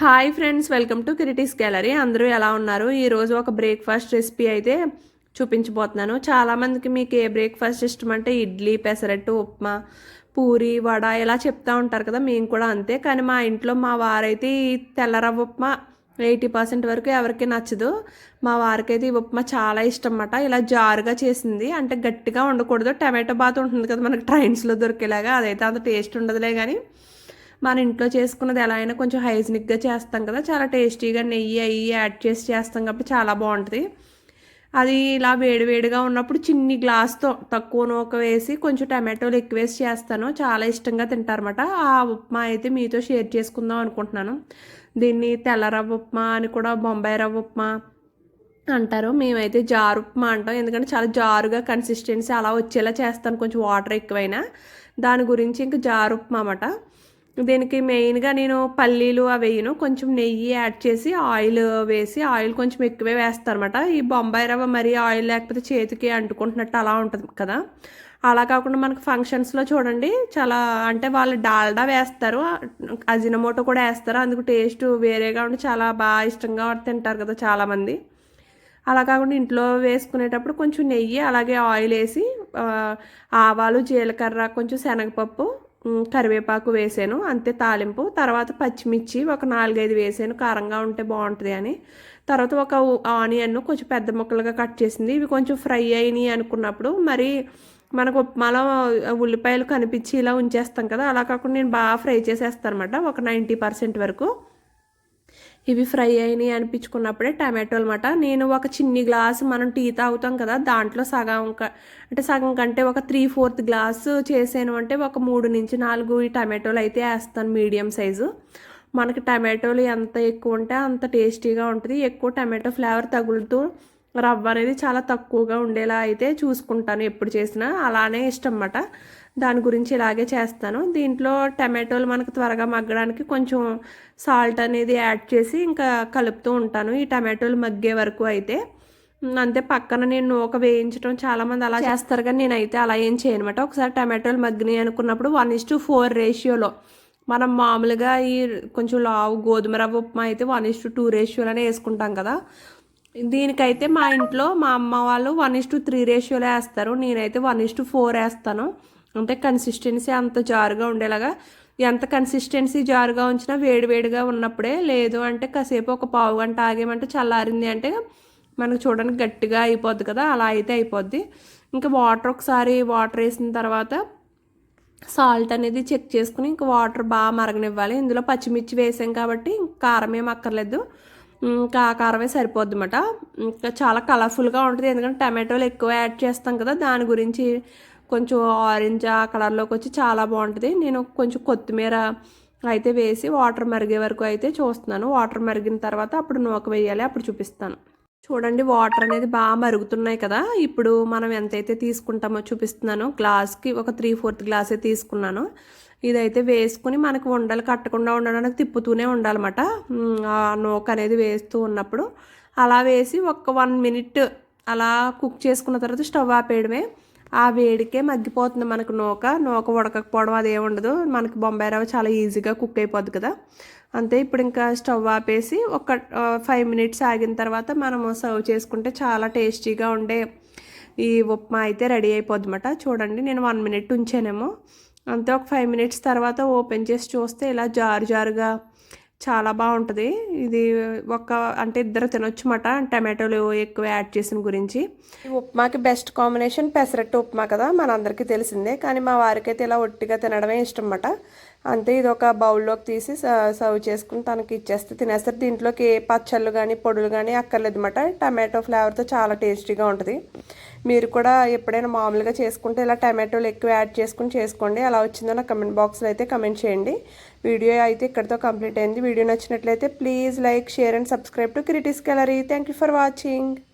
Hi friends welcome to Kiriti's gallery. అందరూ ఎలా ఉన్నారు? ఈరోజు ఒక బ్రేక్ఫాస్ట్ రెసిపీ అయితే చూపించబోతున్నాను. చాలామందికి మీకు ఏ బ్రేక్ఫాస్ట్ ఇష్టం అంటే ఇడ్లీ పెసరట్టు ఉప్మా పూరి వడ ఇలా చెప్తా ఉంటారు కదా మేము కూడా అంతే. కానీ మా ఇంట్లో మా వారైతే ఈ తెల్లరవ్వ ఉప్మా ఎయిటీ పర్సెంట్ వరకు ఎవరికి నచ్చదు. మా వారికైతే ఈ ఉప్మా చాలా ఇష్టం అన్నమాట ఇలా జారుగా చేసింది. అంటే గట్టిగా ఉండకూడదు. టమాటో బాత్ ఉంటుంది కదా మనకి ట్రైన్స్లో దొరికేలాగా. అదైతే అంత టేస్ట్ ఉండదులే కానీ మన ఇంట్లో చేసుకున్నది ఎలా అయినా కొంచెం హైజనిక్గా చేస్తాం కదా. చాలా టేస్టీగా నెయ్యి అయ్యి యాడ్ చేసి చేస్తాం కాబట్టి చాలా బాగుంటుంది. అది ఇలా వేడివేడిగా ఉన్నప్పుడు చిన్ని గ్లాస్తో తక్కువ నూక వేసి కొంచెం టమాటోలు ఎక్కువ వేసి చేస్తాను. చాలా ఇష్టంగా తింటారన్నమాట. ఆ ఉప్మా అయితే మీతో షేర్ చేసుకుందాం అనుకుంటున్నాను. దీన్ని తెల్ల రవ్వ ఉప్మా అని కూడా బొంబాయి రవ్వ ఉప్మా అంటారు. మేమైతే జారు ఉప్మా అంటాం. ఎందుకంటే చాలా జారుగా కన్సిస్టెన్సీ అలా వచ్చేలా చేస్తాను. కొంచెం వాటర్ ఎక్కువైనా. దాని గురించి ఇంకా జారు ఉప్మా అన్నమాట. దీనికి మెయిన్గా నేను పల్లీలు అవి వేయను కొంచెం నెయ్యి యాడ్ చేసి ఆయిల్ వేసి ఆయిల్ కొంచెం ఎక్కువే వేస్తారనమాట ఈ బొంబాయి రవ్వ మరీ ఆయిల్ లేకపోతే చేతికి అంటుకుంటున్నట్టు అలా ఉంటుంది కదా. అలా కాకుండా మనకు ఫంక్షన్స్లో చూడండి చాలా అంటే వాళ్ళు డాల్డా వేస్తారు. అజినమోటో కూడా వేస్తారు. అందుకు టేస్ట్ వేరేగా ఉండి చాలా బాగా ఇష్టంగా తింటారు కదా చాలామంది. అలా కాకుండా ఇంట్లో వేసుకునేటప్పుడు కొంచెం నెయ్యి అలాగే ఆయిల్ వేసి ఆవాలు జీలకర్ర కొంచెం శనగపప్పు కరివేపాకు వేసాను అంతే తాలింపు. తర్వాత పచ్చిమిర్చి ఒక నాలుగైదు వేసాను కారంగా ఉంటే బాగుంటుంది అని. తర్వాత ఒక ఆనియన్ కొంచెం పెద్ద ముక్కలుగా కట్ చేసింది. ఇవి కొంచెం ఫ్రై అయినాయి అనుకున్నప్పుడు మరి మనకు ఉప్మాలో ఉల్లిపాయలు కనిపించి ఇలా ఉంచేస్తాం కదా అలా కాకుండా నేను బాగా ఫ్రై చేసేస్తాను అనమాట ఒక నైంటీ పర్సెంట్ వరకు. ఇవి ఫ్రై అయినాయి అనిపించుకున్నప్పుడే టమాటో అనమాట నేను ఒక చిన్ని గ్లాసు మనం టీ తాగుతాం కదా దాంట్లో సగం అంటే సగం కంటే ఒక త్రీ ఫోర్త్ గ్లాసు చేసాను అంటే ఒక మూడు నుంచి నాలుగు ఈ టమాటోలు అయితే వేస్తాను మీడియం సైజు. మనకి టమాటోలు ఎంత ఎక్కువ ఉంటే అంత టేస్టీగా ఉంటుంది. ఎక్కువ టమాటో ఫ్లేవర్ తగులుతూ రవ్వ అనేది చాలా తక్కువగా ఉండేలా అయితే చూసుకుంటాను ఎప్పుడు చేసినా. అలానే ఇష్టం అన్నమాట. దాని గురించి ఇలాగే చేస్తాను. దీంట్లో టమాటోలు మనకు త్వరగా మగ్గడానికి కొంచెం సాల్ట్ అనేది యాడ్ చేసి ఇంకా కలుపుతూ ఉంటాను. ఈ టమాటోలు మగ్గే వరకు అయితే. అంతే పక్కన నేను ఒక వేయించడం చాలామంది అలా చేస్తారు కానీ నేనైతే అలా ఏం చేయనమాట. ఒకసారి టమాటోలు మగ్గినాయి అనుకున్నప్పుడు వన్ ఇస్ టు ఫోర్ రేషియోలో. మనం మామూలుగా ఈ కొంచెం లావు గోధుమ రవ్వ ఉప్మా అయితే వన్ ఇస్ టు టూ రేషియోలోనే వేసుకుంటాం కదా. దీనికైతే మా ఇంట్లో మా అమ్మ వాళ్ళు వన్ ఇస్ టు త్రీ రేషియోలో వేస్తారు. నేనైతే వన్ ఇస్ టు ఫోర్ వేస్తాను. అంటే కన్సిస్టెన్సీ అంత జారుగా ఉండేలాగా ఎంత కన్సిస్టెన్సీ జారుగా ఉంచినా వేడివేడిగా ఉన్నప్పుడే లేదు అంటే కాసేపు ఒక పావు గంట ఆగేమంటే చల్లారింది అంటే మనకు చూడడానికి గట్టిగా అయిపోద్ది కదా అలా అయితే అయిపోద్ది. ఇంకా వాటర్ ఒకసారి వాటర్ వేసిన తర్వాత సాల్ట్ అనేది చెక్ చేసుకుని ఇంకా వాటర్ బాగా మరగనివ్వాలి. ఇందులో పచ్చిమిర్చి వేసాం కాబట్టి కారం ఏం అక్కర్లేదు. ఇంకా ఆ కారమే సరిపోద్ది అనమాట ఇంకా చాలా కలర్ఫుల్గా ఉంటుంది ఎందుకంటే టమాటోలు ఎక్కువ యాడ్ చేస్తాం కదా దాని గురించి కొంచెం ఆరెంజ్ ఆ కలర్లోకి వచ్చి చాలా బాగుంటుంది. నేను కొంచెం కొత్తిమీర అయితే వేసి వాటర్ మరిగే వరకు అయితే చూస్తున్నాను. వాటర్ మరిగిన తర్వాత అప్పుడు నూక వేయాలి అప్పుడు చూపిస్తాను. చూడండి వాటర్ అనేది బాగా మరుగుతున్నాయి కదా. ఇప్పుడు మనం ఎంతైతే తీసుకుంటామో చూపిస్తున్నాను. గ్లాస్కి ఒక త్రీ ఫోర్త్ గ్లాసే తీసుకున్నాను. ఇదైతే వేసుకుని మనకు ఉండలు కట్టకుండా ఉండడానికి తిప్పుతూనే ఉండాలన్నమాట. ఆ నూక అనేది వేస్తూ ఉన్నప్పుడు అలా వేసి ఒక వన్ మినిట్ అలా కుక్ చేసుకున్న తర్వాత స్టవ్ ఆపేయడమే. ఆ వేడికే మగ్గిపోతుంది మనకు నూక. నూక ఉడకపోవడం అది ఉండదు. మనకి బొంబాయి రవ్వ చాలా ఈజీగా కుక్ అయిపోద్ది కదా. అంతే ఇప్పుడు ఇంకా స్టవ్ ఆపేసి ఒక ఫైవ్ మినిట్స్ ఆగిన తర్వాత మనము సర్వ్ చేసుకుంటే చాలా టేస్టీగా ఉండే ఈ ఉప్మా అయితే రెడీ అయిపోద్ది చూడండి నేను వన్ మినిట్ ఉంచానేమో. అంతే ఒక ఫైవ్ మినిట్స్ తర్వాత ఓపెన్ చేసి చూస్తే ఇలా జారు జారుగా చాలా బాగుంటుంది. ఇది ఒక అంటే ఇద్దరు తినొచ్చు మాట టమాటోలు ఎక్కువ యాడ్ చేసిన గురించి. ఉప్మాకి బెస్ట్ కాంబినేషన్ పెసరట్టు ఉప్మా కదా మనందరికీ తెలిసిందే. కానీ మా వారికైతే ఇలా ఒట్టిగా తినడమే ఇష్టం అన్నమాట అంతే ఇది ఒక బౌల్లోకి తీసి సర్వ్ చేసుకుని తనకి ఇచ్చేస్తే తినేస్తారు. దీంట్లోకి ఏ పచ్చళ్ళు కానీ పొడులు కానీ అక్కర్లేదు అనమాట టమాటో ఫ్లేవర్తో చాలా టేస్టీగా ఉంటుంది. మీరు కూడా ఎప్పుడైనా మామూలుగా చేసుకుంటే ఇలా టమాటోలు ఎక్కువ యాడ్ చేసుకుని చేసుకోండి. అలా వచ్చిందో నా కమెంట్ బాక్స్లో అయితే కమెంట్ చేయండి. వీడియో అయితే ఇక్కడితో కంప్లీట్ అయింది. వీడియో నచ్చినట్లయితే please like share and subscribe to Kriti's gallery thank for watching